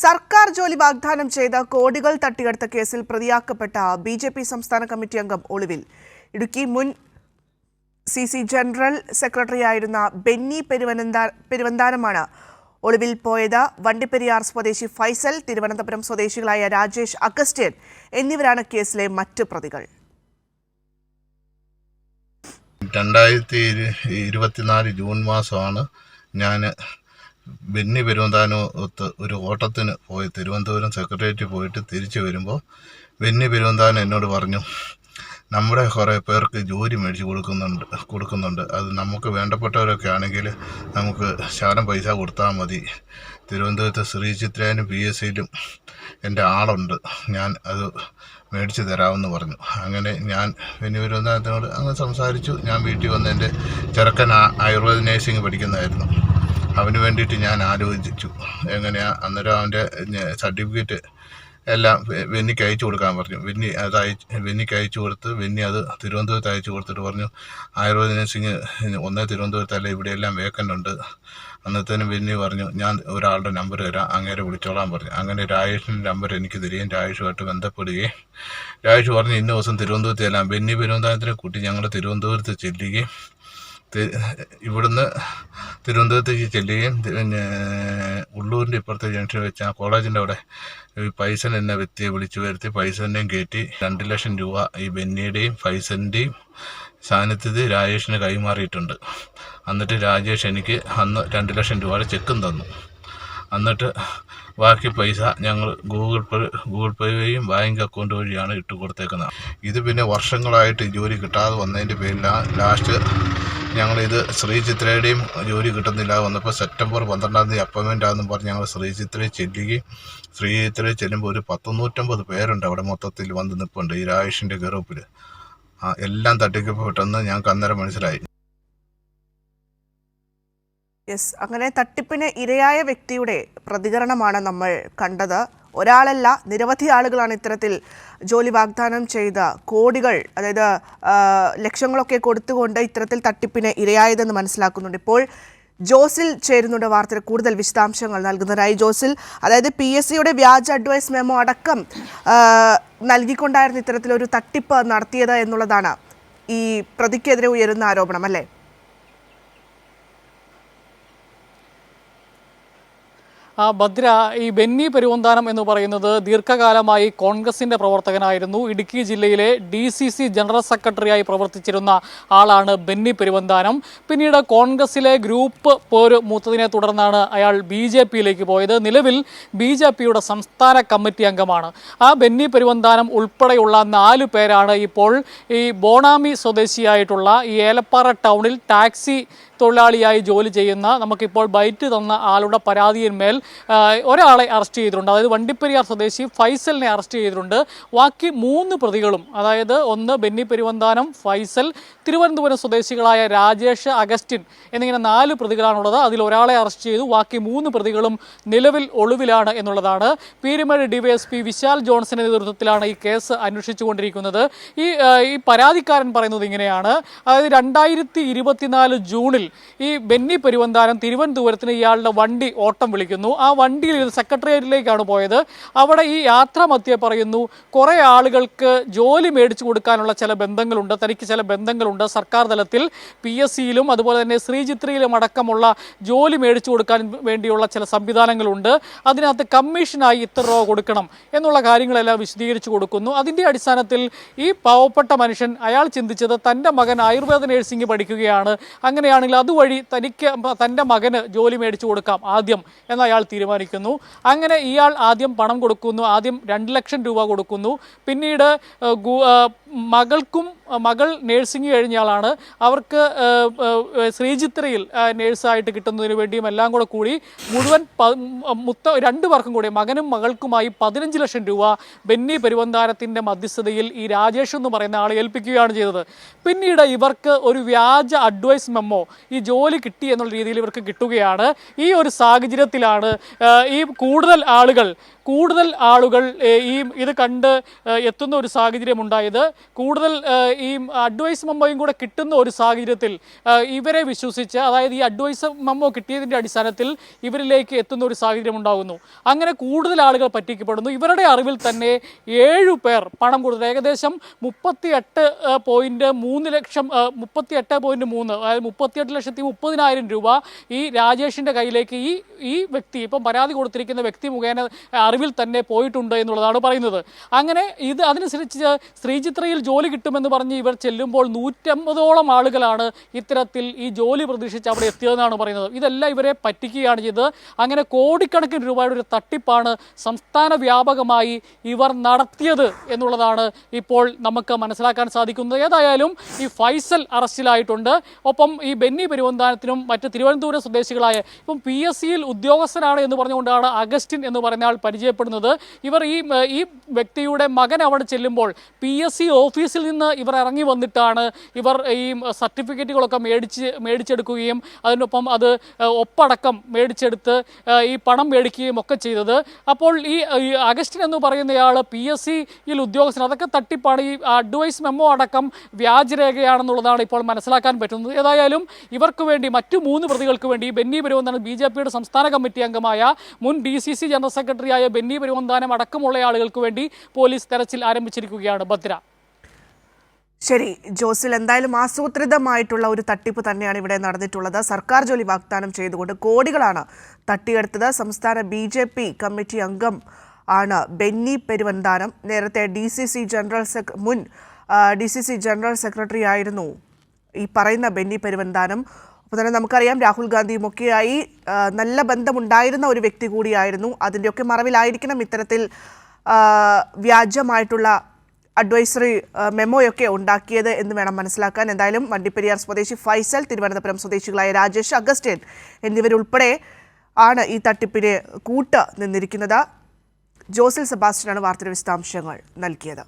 സർക്കാർ ജോലി വാഗ്ദാനം ചെയ്ത കോടികൾ തട്ടിയെടുത്ത കേസിൽ പ്രതിയാക്കപ്പെട്ട ബി ജെ പി സംസ്ഥാന കമ്മിറ്റി അംഗം ഒളിവിൽ. ഇടുക്കി മുൻ സി സി ജനറൽ സെക്രട്ടറിയായിരുന്ന ബെന്നി പെരുവനന്താ പെരുവന്താനമാണ് ഒളിവിൽ പോയത്. വണ്ടിപ്പെരിയാർ സ്വദേശി ഫൈസൽ തിരുവനന്തപുരം സ്വദേശികളായ രാജേഷ് അഗസ്റ്റ്യൻ എന്നിവരാണ് കേസിലെ മറ്റ് പ്രതികൾ. രണ്ടായിരത്തി ഇരു- ഇരുപത്തിനാല് ജൂൺ മാസമാണ് ഞാൻ ബെന്നി പെരുവന്താനത്ത് ഒരു ഓട്ടത്തിന് പോയി തിരുവനന്തപുരം സെക്രട്ടേറിയറ്റ് പോയിട്ട് തിരിച്ചു വരുമ്പോൾ ബെന്നി പെരുവന്താനം എന്നോട് പറഞ്ഞു നമ്മുടെ കുറേ പേർക്ക് ജോലി മേടിച്ച് കൊടുക്കുന്നുണ്ട് കൊടുക്കുന്നുണ്ട്. അത് നമുക്ക് വേണ്ടപ്പെട്ടവരൊക്കെ ആണെങ്കിൽ നമുക്ക് ശകലം പൈസ കൊടുത്താൽ മതി. തിരുവനന്തപുരത്ത് ശ്രീചിത്രയിലും പി എസ് സിയിലും എന്റെ ആളുണ്ട്. ഞാൻ അത് മേടിച്ച് തരാമെന്ന് പറഞ്ഞു. അങ്ങനെ ഞാൻ പിന്നെ പെരുവന്താനത്തിനോട് അങ്ങനെ സംസാരിച്ചു. ഞാൻ വീട്ടിൽ വന്ന് എന്റെ ചെറുക്കൻ ആയുർവേദ നേഴ്സിംഗ് പഠിക്കുന്നതായിരുന്നു. അവന് വേണ്ടിയിട്ട് ഞാൻ ആലോചിച്ചു. എങ്ങനെയാ? അന്നേരം അവന്റെ സർട്ടിഫിക്കറ്റ് എല്ലാം വെന്നിക്ക് അയച്ചു കൊടുക്കാൻ പറഞ്ഞു. വെന്നി അത് അയച്ച് വെന്നിക്ക് അയച്ചു കൊടുത്ത് വെന്നി അത് തിരുവനന്തപുരത്ത് അയച്ചു കൊടുത്തിട്ട് പറഞ്ഞു ആയുർവേദ നഴ്സിംഗ് ഒന്നേ തിരുവനന്തപുരത്തല്ല ഇവിടെയെല്ലാം വേക്കന്റ് ഉണ്ട്. അന്നത്തേനും വെന്നി പറഞ്ഞു ഞാൻ ഒരാളുടെ നമ്പർ തരാം അങ്ങേരെ വിളിച്ചോളാൻ പറഞ്ഞു. അങ്ങനെ രാജേഷിന്റെ നമ്പർ എനിക്ക് തരികയും രാജേഷുമായിട്ട് ബന്ധപ്പെടുകയും രാജേഷ് പറഞ്ഞു ഇന്ന ദിവസം തിരുവനന്തപുരത്ത് ചെല്ലാം വെന്നി പെരുവന്താനത്തിനെ കൂട്ടി ഞങ്ങൾ തിരുവനന്തപുരത്ത് ചെല്ലുകയും ഇവിടുന്ന് തിരുവനന്തപുരത്തേക്ക് ചെല്ലുകയും പിന്നെ ഉള്ളൂരിന്റെ ഇപ്പുറത്തെ ജംഗ്ഷൻ വെച്ച് ആ കോളേജിന്റെ അവിടെ ഈ പൈസൻ എന്ന വ്യക്തിയെ വിളിച്ചു വരുത്തി പൈസന്റെയും കയറ്റി രണ്ട് ലക്ഷം രൂപ ഈ ബെന്നിയുടെയും ഫൈസന്റെയും സാന്നിധ്യത്തിൽ രാജേഷിന് കൈമാറിയിട്ടുണ്ട്. എന്നിട്ട് രാജേഷ് എനിക്ക് അന്ന് രണ്ട് ലക്ഷം രൂപയുടെ ചെക്കും തന്നു. എന്നിട്ട് ബാക്കി പൈസ ഞങ്ങൾ ഗൂഗിൾ പേ ഗൂഗിൾ പേ വഴിയും ബാങ്ക് അക്കൗണ്ട് വഴിയാണ് ഇട്ട് കൊടുത്തേക്കുന്നത് ഇത് പിന്നെ വർഷങ്ങളായിട്ട് ജോലി കിട്ടാതെ വന്നതിന്റെ പേരിലാണ് ലാസ്റ്റ് ഞങ്ങളിത് ശ്രീ ചിത്രയുടെയും ജോലി കിട്ടുന്നില്ല. വന്നപ്പോൾ സെപ്റ്റംബർ പന്ത്രണ്ടാം തീയതി അപ്പോയിൻമെന്റ് ആണെന്നും പറഞ്ഞ് ഞങ്ങൾ ശ്രീ ചിത്രയിൽ ചെല്ലുകയും ശ്രീ ചിത്രയിൽ ചെല്ലുമ്പോൾ ഒരു പത്തൊന്നൂറ്റമ്പത് പേരുണ്ട് അവിടെ മൊത്തത്തിൽ വന്ന് നിൽപ്പുണ്ട് ഈ രാജേഷിന്റെ ഗ്രൂപ്പിൽ എല്ലാം തട്ടിക്കപ്പെട്ടെന്ന് ഞങ്ങൾക്ക് അന്നേരം മനസ്സിലായി. യെസ് അങ്ങനെ തട്ടിപ്പിന് ഇരയായ വ്യക്തിയുടെ പ്രതികരണമാണ് നമ്മൾ കണ്ടത്. ഒരാളല്ല നിരവധി ആളുകളാണ് ഇത്തരത്തിൽ ജോലി വാഗ്ദാനം ചെയ്ത കോടികൾ അതായത് ലക്ഷങ്ങളൊക്കെ കൊടുത്തുകൊണ്ട് ഇത്തരത്തിൽ തട്ടിപ്പിന് ഇരയായതെന്ന് മനസ്സിലാക്കുന്നുണ്ട്. ഇപ്പോൾ ജോസിൽ ചേരുന്നുണ്ട് വാർത്തയിൽ കൂടുതൽ വിശദാംശങ്ങൾ നൽകുന്നതായി ജോസിൽ അതായത് പി എസ് സിയുടെ വ്യാജ അഡ്വൈസ് മെമ്മോ അടക്കം നൽകിക്കൊണ്ടായിരുന്നു ഇത്തരത്തിലൊരു തട്ടിപ്പ് നടത്തിയത് എന്നുള്ളതാണ് ഈ പ്രതിക്കെതിരെ ഉയരുന്ന ആരോപണം അല്ലേ? ഭദ്ര ഈ ബെന്നി പെരുവന്താനം എന്ന് പറയുന്നത് ദീർഘകാലമായി കോൺഗ്രസിന്റെ പ്രവർത്തകനായിരുന്നു. ഇടുക്കി ജില്ലയിലെ ഡി സി സി ജനറൽ സെക്രട്ടറിയായി പ്രവർത്തിച്ചിരുന്ന ആളാണ് ബെന്നി പെരുവന്താനം. പിന്നീട് കോൺഗ്രസിലെ ഗ്രൂപ്പ് പോര് മൂത്തതിനെ തുടർന്നാണ് അയാൾ ബി ജെ പിയിലേക്ക് പോയത്. നിലവിൽ ബി ജെ പിയുടെ സംസ്ഥാന കമ്മിറ്റി അംഗമാണ്. ആ ബെന്നി പെരുവന്താനം ഉൾപ്പെടെയുള്ള നാല് പേരാണ് ഇപ്പോൾ ഈ ബോണാമി സ്വദേശിയായിട്ടുള്ള ഈ ഏലപ്പാറ ടൗണിൽ ടാക്സി തൊഴിലാളിയായി ജോലി ചെയ്യുന്ന നമുക്കിപ്പോൾ ബൈറ്റ് തന്ന ആളുടെ പരാതിയിന്മേൽ ഒരാളെ അറസ്റ്റ് ചെയ്തിട്ടുണ്ട്. അതായത് വണ്ടിപ്പെരിയാർ സ്വദേശി ഫൈസലിനെ അറസ്റ്റ് ചെയ്തിട്ടുണ്ട്. ബാക്കി മൂന്ന് പ്രതികളും അതായത് ഒന്ന് ബെന്നി പെരുവന്താനം ഫൈസൽ തിരുവനന്തപുരം സ്വദേശികളായ രാജേഷ് അഗസ്റ്റിൻ എന്നിങ്ങനെ നാല് പ്രതികളാണുള്ളത്. അതിൽ ഒരാളെ അറസ്റ്റ് ചെയ്തു. ബാക്കി മൂന്ന് പ്രതികളും നിലവിൽ ഒളിവിലാണ് എന്നുള്ളതാണ്. പീരുമേട് ഡിവൈഎസ്പി വിശാൽ ജോൺസന്റെ നേതൃത്വത്തിലാണ് ഈ കേസ് അന്വേഷിച്ചുകൊണ്ടിരിക്കുന്നത്. ഈ ഈ പരാതിക്കാരൻ പറയുന്നത് ഇങ്ങനെയാണ്. അതായത് രണ്ടായിരത്തി ജൂണിൽ ഈ ബെന്നി പെരുവന്താനം തിരുവനന്തപുരത്തിന് ഇയാളുടെ വണ്ടി ഓട്ടം വിളിക്കുന്നു. ആ വണ്ടിയിൽ ഇത് സെക്രട്ടേറിയറ്റിലേക്കാണ് പോയത്. അവിടെ ഈ യാത്ര മധ്യേ പറയുന്നു കുറേ ആളുകൾക്ക് ജോലി മേടിച്ചു കൊടുക്കാനുള്ള ചില ബന്ധങ്ങളുണ്ട്. തനിക്ക് ചില ബന്ധങ്ങളുണ്ട്. സർക്കാർ തലത്തിൽ പി എസ് സിയിലും അതുപോലെ തന്നെ ശ്രീചിത്രയിലും അടക്കമുള്ള ജോലി മേടിച്ചു കൊടുക്കാൻ വേണ്ടിയുള്ള ചില സംവിധാനങ്ങളുണ്ട്. അതിനകത്ത് കമ്മീഷനായി ഇത്ര രൂപ കൊടുക്കണം എന്നുള്ള കാര്യങ്ങളെല്ലാം വിശദീകരിച്ചു കൊടുക്കുന്നു. അതിന്റെ അടിസ്ഥാനത്തിൽ ഈ പാവപ്പെട്ട മനുഷ്യൻ അയാൾ ചിന്തിച്ചത് തന്റെ മകൻ ആയുർവേദ നഴ്സിംഗ് പഠിക്കുകയാണ്. അങ്ങനെയാണെങ്കിൽ അതുവഴി തനിക്ക് തന്റെ മകന് ജോലി മേടിച്ചു കൊടുക്കാം ആദ്യം എന്ന് അയാൾ തീരുമാനിക്കുന്നു. അങ്ങനെ ഇയാൾ ആദ്യം പണം കൊടുക്കുന്നു ആദ്യം രണ്ട് ലക്ഷം രൂപ കൊടുക്കുന്നു. പിന്നീട് മകൾക്കും മകൾ നേഴ്സിംഗ് കഴിഞ്ഞയാളാണ്. അവർക്ക് ശ്രീചിത്രയിൽ നേഴ്സായിട്ട് കിട്ടുന്നതിന് വേണ്ടിയും എല്ലാം കൂടെ കൂടി മുഴുവൻ മുത്ത രണ്ട് പേർക്കും കൂടി മകനും മകൾക്കുമായി പതിനഞ്ച് ലക്ഷം രൂപ ബെന്നി പെരുവന്താരത്തിന്റെ മധ്യസ്ഥതയിൽ ഈ രാജേഷ് എന്ന് പറയുന്ന ആളെ ഏൽപ്പിക്കുകയാണ് ചെയ്തത്. പിന്നീട് ഇവർക്ക് ഒരു വ്യാജ അഡ്വൈസ് മെമ്മോ ഈ ജോലി കിട്ടി എന്നുള്ള രീതിയിൽ ഇവർക്ക് കിട്ടുകയാണ്. ഈ ഒരു സാഹചര്യത്തിലാണ് ഈ കൂടുതൽ ആളുകൾ കൂടുതൽ ആളുകൾ ഈ ഇത് കണ്ട് എത്തുന്ന ഒരു സാഹചര്യം ഉണ്ടായത് കൂടുതൽ ഈ അഡ്വൈസ് മെമ്മോയും കൂടെ കിട്ടുന്ന ഒരു സാഹചര്യത്തിൽ ഇവരെ വിശ്വസിച്ച് അതായത് ഈ അഡ്വൈസ് മെമ്മോ കിട്ടിയതിന്റെ അടിസ്ഥാനത്തിൽ ഇവരിലേക്ക് എത്തുന്ന ഒരു സാഹചര്യം ഉണ്ടാകുന്നു അങ്ങനെ കൂടുതൽ ആളുകൾ പറ്റിക്കപ്പെടുന്നു. ഇവരുടെ അറിവിൽ തന്നെ ഏഴു പേർ പണം കൊടുത്തു ഏകദേശം മുപ്പത്തി എട്ട് പോയിന്റ് മൂന്ന് ലക്ഷം മുപ്പത്തി എട്ട് പോയിന്റ് മൂന്ന് അതായത് മുപ്പത്തിയെട്ട് ലക്ഷത്തി മുപ്പതിനായിരം രൂപ ഈ രാജേഷിന്റെ കയ്യിലേക്ക് ഈ ഈ വ്യക്തി ഇപ്പം പരാതി കൊടുത്തിരിക്കുന്ന വ്യക്തി മുഖേന അറിവിൽ തന്നെ പോയിട്ടുണ്ട് എന്നുള്ളതാണ് പറയുന്നത്. അങ്ങനെ ഇത് അതനുസരിച്ച് ശ്രീചിത്രയിൽ ജോലി കിട്ടുമെന്ന് പറഞ്ഞ് ഇവർ ചെല്ലുമ്പോൾ നൂറ്റമ്പതോളം ആളുകളാണ് ഇത്തരത്തിൽ ഈ ജോലി പ്രതീക്ഷിച്ച് അവിടെ എത്തിയതെന്നാണ് പറയുന്നത്. ഇതെല്ലാം ഇവരെ പറ്റിക്കുകയാണ് ചെയ്തത്. അങ്ങനെ കോടിക്കണക്കിന് രൂപയുടെ ഒരു തട്ടിപ്പാണ് സംസ്ഥാന വ്യാപകമായി ഇവർ നടത്തിയത് എന്നുള്ളതാണ് ഇപ്പോൾ നമുക്ക് മനസ്സിലാക്കാൻ സാധിക്കുന്നത്. ഏതായാലും ഈ ഫൈസൽ അറസ്റ്റിലായിട്ടുണ്ട്. ഒപ്പം ഈ ബെന്നി പെരുവന്താനത്തിനും മറ്റ് തിരുവനന്തപുരം സ്വദേശികളായ ഇപ്പം പി എസ് സിയിൽ ഉദ്യോഗസ്ഥനാണ് എന്ന് പറഞ്ഞുകൊണ്ടാണ് അഗസ്റ്റിൻ എന്ന് പറഞ്ഞാൽ ആൾ പരിചയപ്പെടുന്നത്. ഇവർ ഈ ഈ വ്യക്തിയുടെ മകൻ അവിടെ ചെല്ലുമ്പോൾ പി എസ് സി ഓഫീസിൽ നിന്ന് ഇവർ ഇറങ്ങി വന്നിട്ടാണ് ഇവർ ഈ സർട്ടിഫിക്കറ്റുകളൊക്കെ മേടിച്ച് മേടിച്ചെടുക്കുകയും അതിനൊപ്പം അത് ഒപ്പടക്കം മേടിച്ചെടുത്ത് ഈ പണം മേടിക്കുകയും ഒക്കെ ചെയ്തത്. അപ്പോൾ ഈ അഗസ്റ്റിൻ എന്ന് പറയുന്നയാൾ പി എസ് സിയിൽ ഉദ്യോഗസ്ഥൻ അതൊക്കെ തട്ടിപ്പാണ്. ഈ അഡ്വൈസ് മെമ്മോ അടക്കം വ്യാജരേഖയാണെന്നുള്ളതാണ് ഇപ്പോൾ മനസ്സിലാക്കാൻ പറ്റുന്നത്. ഏതായാലും ഇവർക്ക് വേണ്ടി മറ്റു മൂന്ന് പ്രതികൾക്ക് വേണ്ടി ബെന്നി പെരുവന്താനം ബി ജെ പിയുടെ സംസ്ഥാന കമ്മിറ്റി അംഗമായ മുൻ ഡി സി സി ജനറൽ സെക്രട്ടറിയായ ബെന്നി പെരുവന്താനം അടക്കമുള്ള ആളുകൾക്ക് വേണ്ടി പോലീസ് തെരച്ചിൽ ആരംഭിച്ചിരിക്കുകയാണ് ഭദ്ര. ശരി ജോസിൽ എന്തായാലും ആസൂത്രിതമായിട്ടുള്ള ഒരു തട്ടിപ്പ് തന്നെയാണ് ഇവിടെ നടന്നിട്ടുള്ളത്. സർക്കാർ ജോലി വാഗ്ദാനം ചെയ്തുകൊണ്ട് കോടികളാണ് തട്ടിയെടുത്തത്. സംസ്ഥാന ബി കമ്മിറ്റി അംഗം ആണ് ബെന്നി പെരുവന്താനം. നേരത്തെ D C C general sec മുൻ D C C general secretary ആയിരുന്നു ഈ പറയുന്ന ബെന്നി പെരുവന്താനം. അപ്പോൾ തന്നെ നമുക്കറിയാം രാഹുൽ ഗാന്ധിയുമൊക്കെയായി നല്ല ബന്ധമുണ്ടായിരുന്ന ഒരു വ്യക്തി കൂടിയായിരുന്നു. അതിന്റെയൊക്കെ മറവിലായിരിക്കണം ഇത്തരത്തിൽ വ്യാജമായിട്ടുള്ള അഡ്വൈസറി മെമ്മോയൊക്കെ ഉണ്ടാക്കിയത് എന്ന് വേണം മനസ്സിലാക്കാൻ. എന്തായാലും വണ്ടിപ്പെരിയാർ സ്വദേശി ഫൈസൽ തിരുവനന്തപുരം സ്വദേശികളായ രാജേഷ് അഗസ്റ്റ്യൻ എന്നിവരുൾപ്പെടെ ആണ് ഈ തട്ടിപ്പിന് കൂട്ട് നിന്നിരിക്കുന്നത്. ജോസിൽ സെബാസ്റ്റ്യനാണ് വാർത്തയുടെ വിശദാംശങ്ങൾ നൽകിയത്.